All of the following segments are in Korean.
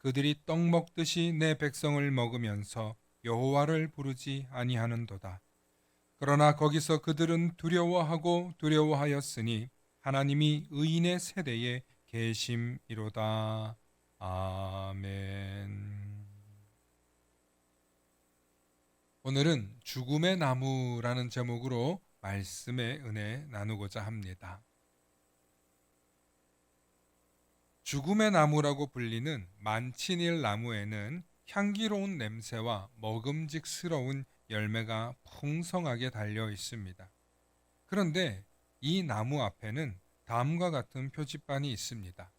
그들이 떡 먹듯이 내 백성을 먹으면서 여호와를 부르지 아니하는도다. 그러나 거기서 그들은 두려워하고 두려워하였으니 하나님이 의인의 세대에 계심이로다. 아멘. 오늘은 죽음의 나무라는 제목으로 말씀의 은혜 나누고자 합니다. 죽음의 나무라고 불리는 만치닐 나무에는 향기로운 냄새와 먹음직스러운 열매가 풍성하게 달려 있습니다. 그런데 이 나무 앞에는 다음과 같은 표지판이 있습니다.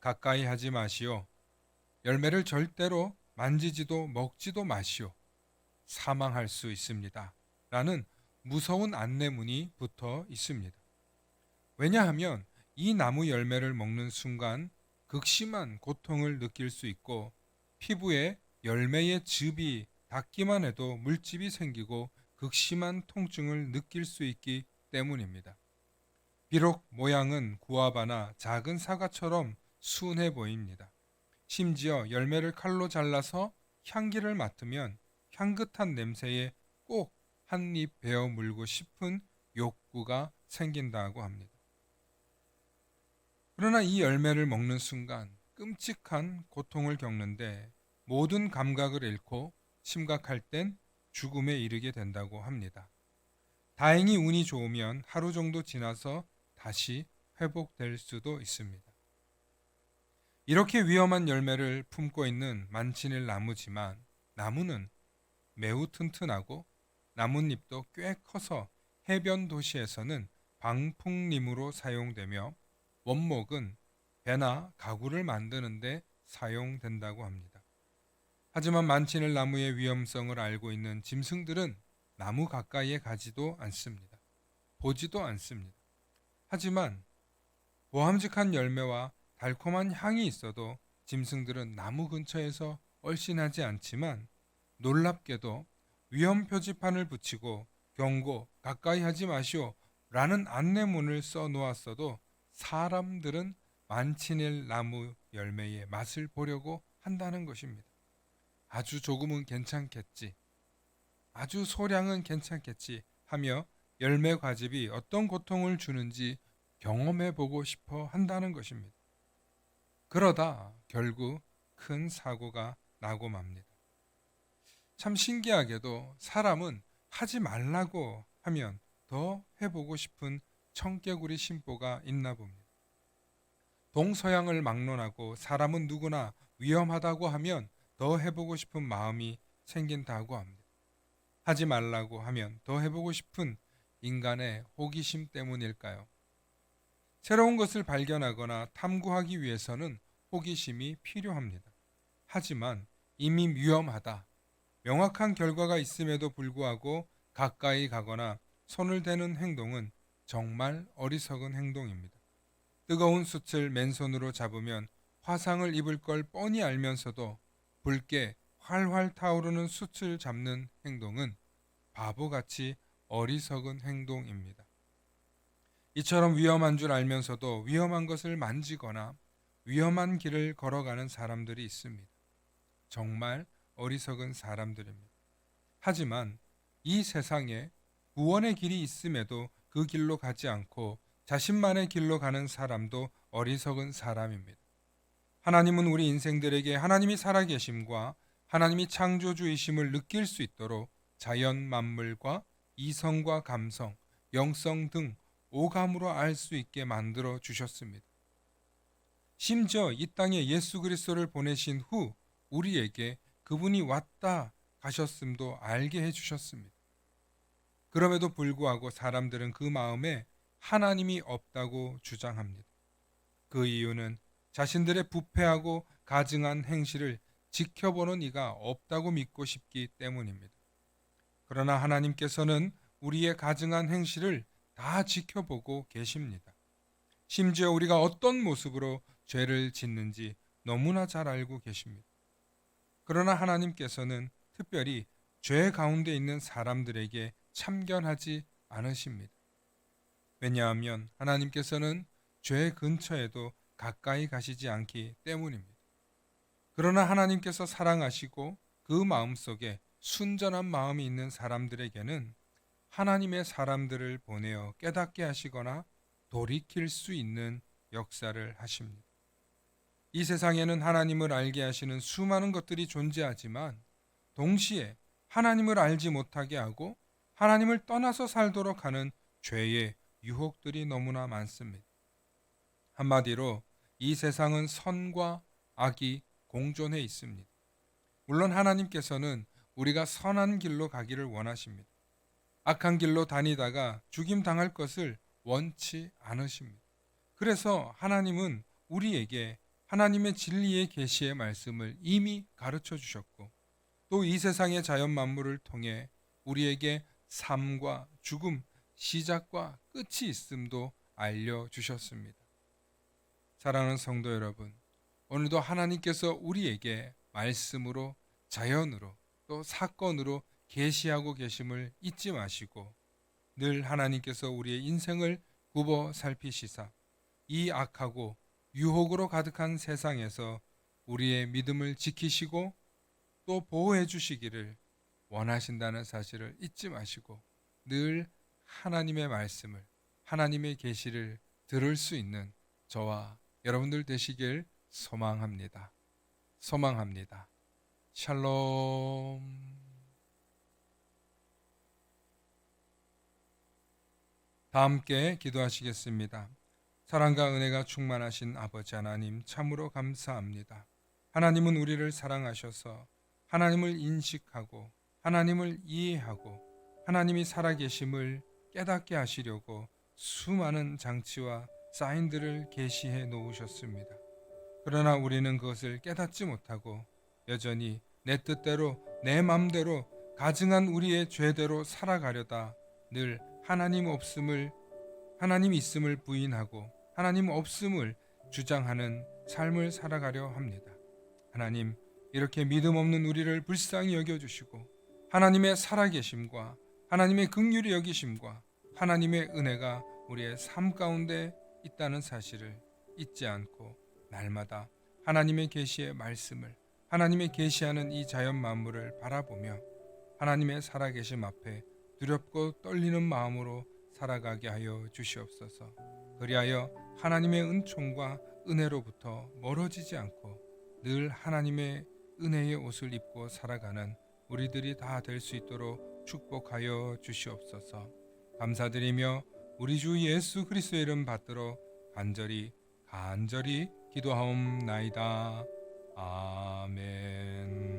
가까이 하지 마시오. 열매를 절대로 만지지도 먹지도 마시오. 사망할 수 있습니다. 라는 무서운 안내문이 붙어 있습니다. 왜냐하면 이 나무 열매를 먹는 순간 극심한 고통을 느낄 수 있고 피부에 열매의 즙이 닿기만 해도 물집이 생기고 극심한 통증을 느낄 수 있기 때문입니다. 비록 모양은 구아바나 작은 사과처럼 순해 보입니다. 심지어 열매를 칼로 잘라서 향기를 맡으면 향긋한 냄새에 꼭 한 입 베어 물고 싶은 욕구가 생긴다고 합니다. 그러나 이 열매를 먹는 순간 끔찍한 고통을 겪는데 모든 감각을 잃고 심각할 땐 죽음에 이르게 된다고 합니다. 다행히 운이 좋으면 하루 정도 지나서 다시 회복될 수도 있습니다. 이렇게 위험한 열매를 품고 있는 만치닐 나무지만 나무는 매우 튼튼하고 나뭇잎도 꽤 커서 해변 도시에서는 방풍림으로 사용되며 원목은 배나 가구를 만드는데 사용된다고 합니다. 하지만 만치늘 나무의 위험성을 알고 있는 짐승들은 나무 가까이에 가지도 않습니다. 보지도 않습니다. 하지만 보함직한 열매와 달콤한 향이 있어도 짐승들은 나무 근처에서 얼씬하지 않지만 놀랍게도 위험 표지판을 붙이고 경고 가까이 하지 마시오 라는 안내문을 써 놓았어도 사람들은 만치닐 나무 열매의 맛을 보려고 한다는 것입니다. 아주 조금은 괜찮겠지. 아주 소량은 괜찮겠지 하며 열매 과즙이 어떤 고통을 주는지 경험해 보고 싶어 한다는 것입니다. 그러다 결국 큰 사고가 나고 맙니다. 참 신기하게도 사람은 하지 말라고 하면 더 해보고 싶은 청개구리 심보가 있나 봅니다. 동서양을 막론하고 사람은 누구나 위험하다고 하면 더 해보고 싶은 마음이 생긴다고 합니다. 하지 말라고 하면 더 해보고 싶은 인간의 호기심 때문일까요? 새로운 것을 발견하거나 탐구하기 위해서는 호기심이 필요합니다. 하지만 이미 위험하다. 명확한 결과가 있음에도 불구하고 가까이 가거나 손을 대는 행동은 정말 어리석은 행동입니다. 뜨거운 숯을 맨손으로 잡으면 화상을 입을 걸 뻔히 알면서도 붉게 활활 타오르는 숯을 잡는 행동은 바보같이 어리석은 행동입니다. 이처럼 위험한 줄 알면서도 위험한 것을 만지거나 위험한 길을 걸어가는 사람들이 있습니다. 정말 어리석은 사람들입니다. 하지만 이 세상에 구원의 길이 있음에도 그 길로 가지 않고 자신만의 길로 가는 사람도 어리석은 사람입니다. 하나님은 우리 인생들에게 하나님이 살아계심과 하나님이 창조주이심을 느낄 수 있도록 자연 만물과 이성과 감성, 영성 등 오감으로 알 수 있게 만들어 주셨습니다. 심지어 이 땅에 예수 그리스도를 보내신 후 우리에게 그분이 왔다 가셨음도 알게 해 주셨습니다. 그럼에도 불구하고 사람들은 그 마음에 하나님이 없다고 주장합니다. 그 이유는 자신들의 부패하고 가증한 행실을 지켜보는 이가 없다고 믿고 싶기 때문입니다. 그러나 하나님께서는 우리의 가증한 행실을 다 지켜보고 계십니다. 심지어 우리가 어떤 모습으로 죄를 짓는지 너무나 잘 알고 계십니다. 그러나 하나님께서는 특별히 죄 가운데 있는 사람들에게 참견하지 않으십니다. 왜냐하면 하나님께서는 죄 근처에도 가까이 가시지 않기 때문입니다. 그러나 하나님께서 사랑하시고 그 마음 속에 순전한 마음이 있는 사람들에게는 하나님의 사람들을 보내어 깨닫게 하시거나 돌이킬 수 있는 역사를 하십니다. 이 세상에는 하나님을 알게 하시는 수많은 것들이 존재하지만 동시에 하나님을 알지 못하게 하고 하나님을 떠나서 살도록 하는 죄의 유혹들이 너무나 많습니다. 한마디로 이 세상은 선과 악이 공존해 있습니다. 물론 하나님께서는 우리가 선한 길로 가기를 원하십니다. 악한 길로 다니다가 죽임 당할 것을 원치 않으십니다. 그래서 하나님은 우리에게 하나님의 진리의 계시의 말씀을 이미 가르쳐 주셨고 또 이 세상의 자연 만물을 통해 우리에게 삶과 죽음, 시작과 끝이 있음도 알려 주셨습니다. 사랑하는 성도 여러분, 오늘도 하나님께서 우리에게 말씀으로 자연으로 또 사건으로 계시하고 계심을 잊지 마시고 늘 하나님께서 우리의 인생을 굽어 살피시사 이 악하고 유혹으로 가득한 세상에서 우리의 믿음을 지키시고 또 보호해 주시기를 원하신다는 사실을 잊지 마시고 늘 하나님의 말씀을 하나님의 계시를 들을 수 있는 저와 여러분들 되시길 소망합니다. 소망합니다. 샬롬. 다 함께 기도하시겠습니다. 사랑과 은혜가 충만하신 아버지 하나님 참으로 감사합니다. 하나님은 우리를 사랑하셔서 하나님을 인식하고 하나님을 이해하고 하나님이 살아계심을 깨닫게 하시려고 수많은 장치와 사인들을 게시해 놓으셨습니다. 그러나 우리는 그것을 깨닫지 못하고 여전히 내 뜻대로 내 맘대로 가증한 우리의 죄대로 살아가려다 늘 하나님 없음을 하나님 있음을 부인하고 하나님 없음을 주장하는 삶을 살아가려 합니다. 하나님 이렇게 믿음 없는 우리를 불쌍히 여겨 주시고 하나님의 살아계심과 하나님의 긍휼히 여기심과 하나님의 은혜가 우리의 삶 가운데 있다는 사실을 잊지 않고 날마다 하나님의 계시의 말씀을 하나님의 계시하는 이 자연 만물을 바라보며 하나님의 살아계심 앞에 두렵고 떨리는 마음으로 살아가게 하여 주시옵소서. 그리하여 하나님의 은총과 은혜로부터 멀어지지 않고 늘 하나님의 은혜의 옷을 입고 살아가는 우리들이 다 될 수 있도록 축복하여 주시옵소서. 감사드리며 우리 주 예수 그리스도의 이름 받들어 간절히 간절히 기도하옵나이다. 아멘.